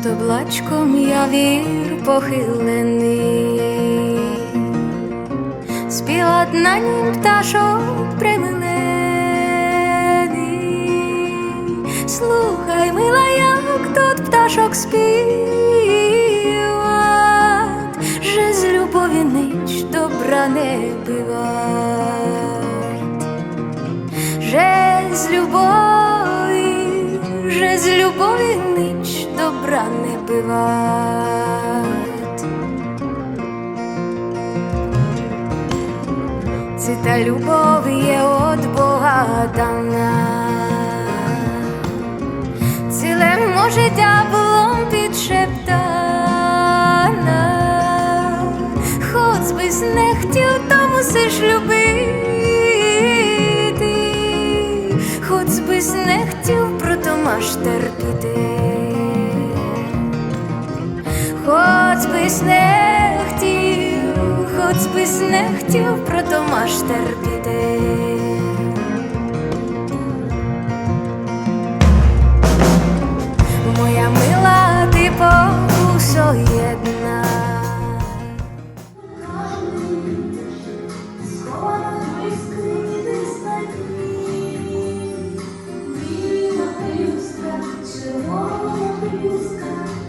Стоблачком явір похилений, співать на нім пташок примилений. Слухай, мила, як тут пташок співать, же з любові нич добра не бивать, же з любові, любові нич добра не бивать. Це та любов є от Бога дана. Ціле життя було підшептана, хоч би не хотів, то мусиш любити, хоч би не хотів, маш терпіти, хоч бись не хотів, хоч бись не хотів, прото маш терпіти. blue sky.